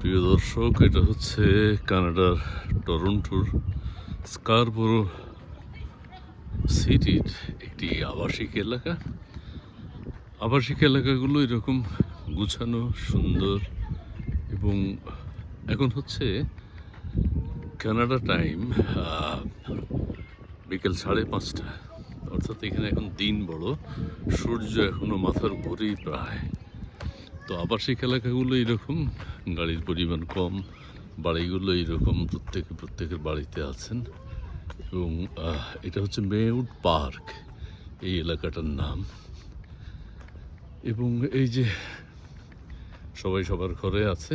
প্রিয় দর্শক, এটা হচ্ছে কানাডার টরন্টোর স্কারবোরো সিটির একটি আবাসিক এলাকা। আবাসিক এলাকাগুলো এরকম গুছানো, সুন্দর এবং এখন হচ্ছে কানাডা টাইম বিকেল সাড়ে পাঁচটা। অর্থাৎ এখানে এখন দিন বড়। সূর্য এখনও মাথার উপরেই প্রায়। তো আবাসিক এলাকাগুলো এরকম গাড়ির পরিমাণ কম, বাড়িগুলো এরকম প্রত্যেকে প্রত্যেকের বাড়িতে আছেন। এবং এটা হচ্ছে মেউড পার্ক, এই এলাকাটার নাম। এবং এই যে সবাই সবার ঘরে আছে,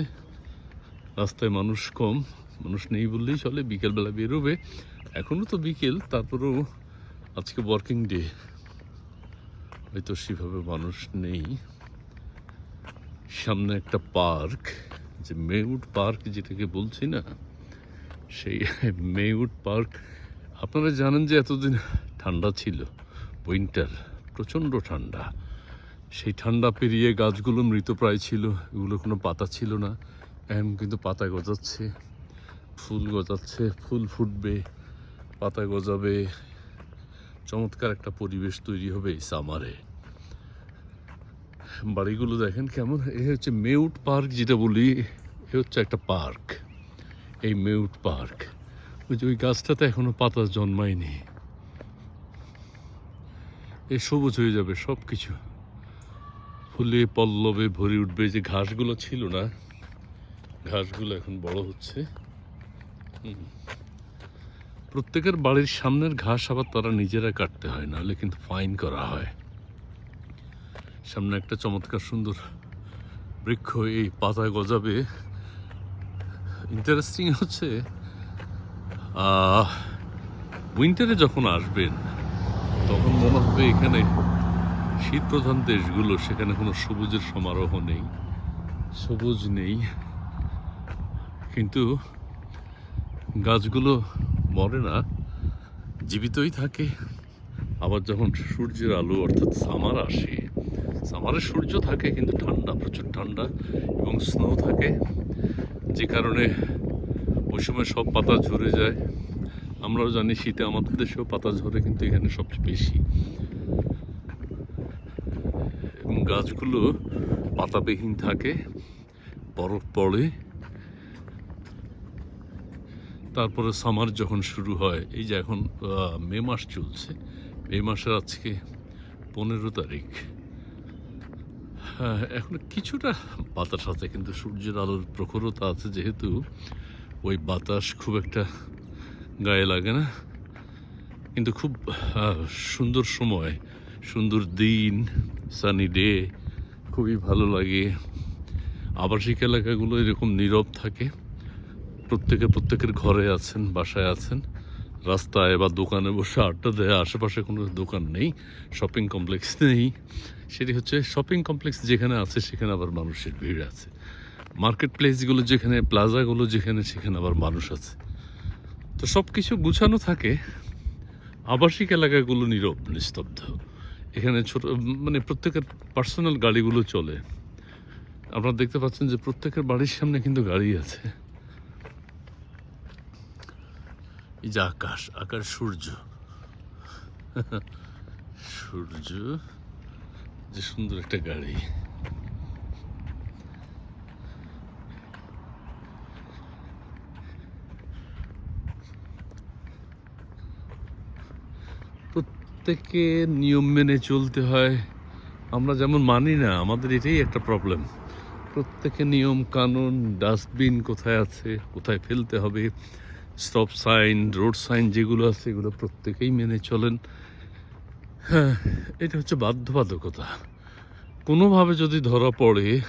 রাস্তায় মানুষ কম, মানুষ নেই বললেই চলে, বিকেলবেলা বেরোবে। এখনও তো বিকেল, তারপরেও আজকে ওয়ার্কিং ডে হয়তো সেভাবে মানুষ নেই। সামনে একটা পার্ক, যে মেউড পার্ক যেটাকে বলছি না, সেই মেউড পার্ক। আপনারা জানেন যে এতদিন ঠান্ডা ছিল উইন্টার প্রচণ্ড ঠান্ডা। সেই ঠান্ডা পেরিয়ে গাছগুলো মৃতপ্রায় ছিল, এগুলো কোনো পাতা ছিল না। এখন কিন্তু পাতা গজাচ্ছে, ফুল গজাচ্ছে, ফুল ফুটবে, পাতা গজাবে। চমৎকার একটা পরিবেশ তৈরি হবে এই সামারে বাড়িগুলো দেখেন কেমন? এ হচ্ছে মেউট পার্ক যেটা বলি, এ হচ্ছে একটা পার্ক। এই মেউট পার্ক। ওই যে ওই গাছটাতে এখনও পাতা জন্মায়নি। এ সবুজ হয়ে যাবে সব কিছু ফুলে পল্লবে ভরে উঠবে। যে ঘাসগুলো ছিল না, ঘাসগুলো এখন বড় হচ্ছে। প্রত্যেকের বাড়ির সামনের ঘাস আবার তারা নিজেরা কাটতে হয়, নাহলে কিন্তু ফাইন করা হয়। সামনে একটা চমৎকার সুন্দর বৃক্ষ এই পাতা গজাবে। ইন্টারেস্টিং হচ্ছে উইন্টারে যখন আসবেন, তখন মনে হবে এখানে শীত প্রধান দেশগুলো, সেখানে কোনো সবুজের সমারোহ নেই। সবুজ নেই। কিন্তু গাছগুলো মরে না, জীবিতই থাকে। আবার যখন সূর্যের আলো, অর্থাৎ সামার আসে সামারে সূর্য থাকে, কিন্তু ঠান্ডা, প্রচুর ঠান্ডা এবং স্নো থাকে। যে কারণে ওই সময় সব পাতা ঝরে যায়। আমরাও জানি শীতে আমাদের দেশেও পাতা ঝরে, কিন্তু এখানে সবচেয়ে বেশি। এবং গাছগুলো পাতাবিহীন থাকে, বরফ পড়ে। তারপরে সামার যখন শুরু হয়, এই যে এখন মে মাস চলছে। মে মাসের আজকে পনেরো তারিখ। এখন কিছুটা বাতাস আছে, কিন্তু সূর্যের আলোর প্রখরতা আছে যেহেতু। ওই বাতাস খুব একটা গায়ে লাগে না। কিন্তু খুব সুন্দর সময়, সুন্দর দিন সানি ডে খুবই ভালো লাগে। আবাসিক এলাকাগুলো এরকম নীরব থাকে। প্রত্যেকে প্রত্যেকের ঘরে আছেন, বাসায় আছেন। রাস্তায় বা দোকানে বসে আড্ডা দেয়, আশেপাশে কোনো দোকান নেই, শপিং কমপ্লেক্স নেই। সেটি হচ্ছে শপিং কমপ্লেক্স যেখানে আছে, সেখানে আবার মানুষের ভিড় আছে। মার্কেট প্লেসগুলো যেখানে, প্লাজাগুলো যেখানে, সেখানে আবার মানুষ আছে। তো সব কিছু গুছানো থাকে, আবাসিক এলাকাগুলো নীরব, নিস্তব্ধ। এখানে ছোট মানে প্রত্যেকের পার্সোনাল গাড়িগুলো চলে। আপনারা দেখতে পাচ্ছেন যে প্রত্যেকের বাড়ির সামনে কিন্তু গাড়ি আছে। এই যে আকাশ আকাশ সূর্য। সূর্য, যে সুন্দর একটা গাড়ি। প্রত্যেকে নিয়ম মেনে চলতে হয়। আমরা যেমন মানি না, আমাদের এটাই একটা প্রবলেম প্রত্যেকে নিয়ম কানুন ডাস্টবিন কোথায় আছে, কোথায় ফেলতে হবে স্টপ সাইন রোড সাইন যেগুলো আছে এগুলো প্রত্যেকেই মেনে চলেন। হ্যাঁ এটা হচ্ছে বাধ্যবাধকতা। কোনোভাবে যদি ধরা পড়ে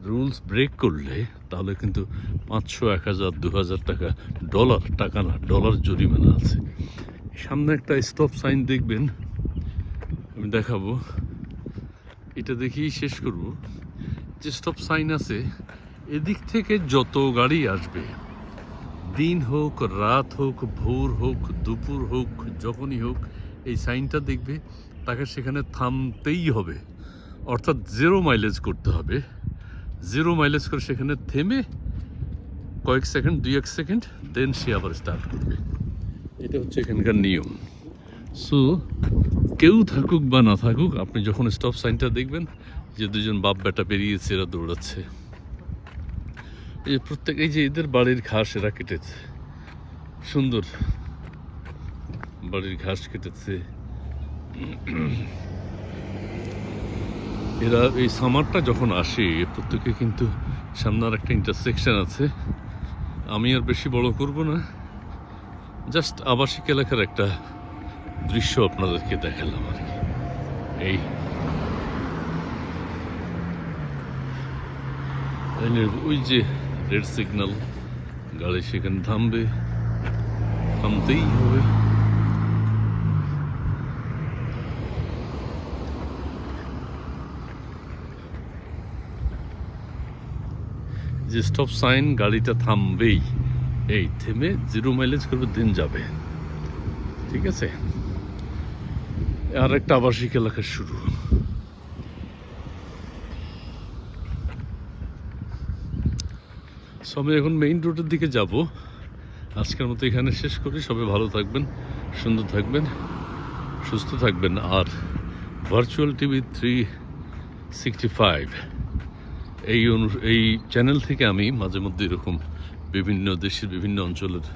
রুলস ব্রেক করলে, তাহলে কিন্তু পাঁচশো, এক হাজার, দু হাজার টাকা ডলার টাকা না ডলার জরিমানা আছে। সামনে একটা স্টপ সাইন দেখবেন, আমি দেখাবো। এটা দেখেই শেষ করব। যে স্টপ সাইন আছে, এদিক থেকে যত গাড়ি আসবে দিন হোক, রাত হোক, ভোর হোক, দুপুর হোক, যখনই হোক, এই সাইনটা দেখবে, তাকে সেখানে থামতেই হবে। অর্থাৎ জিরো মাইলেজ করতে হবে। জিরো মাইলেজ করে সেখানে থেমে কয়েক সেকেন্ড, দুই এক সেকেন্ড দেন সে আবার স্টার্ট করবে। এটা হচ্ছে এখানকার নিয়ম। সো কেউ থাকুক বা না থাকুক, আপনি যখন স্টপ সাইনটা দেখবেন যে দুজন বাপ বেটা বেরিয়েছে এরা দৌড়াচ্ছে। এই প্রত্যেক এই যে এদের বাড়ির ঘাস এরা কেটেছে। সুন্দর বাড়ির ঘাস কেটেছে। এরা এই সামারটা যখন আসে প্রত্যেকে কিন্তু সামনে আর একটা ইন্টারসেকশন আছে। আমি আর বেশি বড় করব না। জাস্ট আবাসিক এলাকার একটা দৃশ্য আপনাদেরকে দেখালাম আর কি। এই। এই ওই যে রেড সিগন্যাল গাড়ি সেখানে থামবে থামতেই হবে যে স্টপ সাইন গাড়িটা থামবেই এই থেমে জিরো মাইলেজ করবে দিন যাবে ঠিক আছে আর একটা আবাসিক এলাকা শুরু So, আমি এখন মেইন রোডের দিকে যাব। আজকের মতো এখানে শেষ করি। সবাই ভালো থাকবেন সুন্দর থাকবেন সুস্থ থাকবেন। আর virtual TV three sixty five এই অনু এই চ্যানেল থেকে আমি মাঝে মধ্যে এরকম বিভিন্ন দেশের বিভিন্ন অঞ্চলের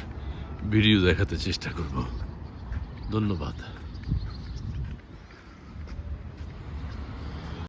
ভিডিও দেখাতে চেষ্টা করব। ধন্যবাদ।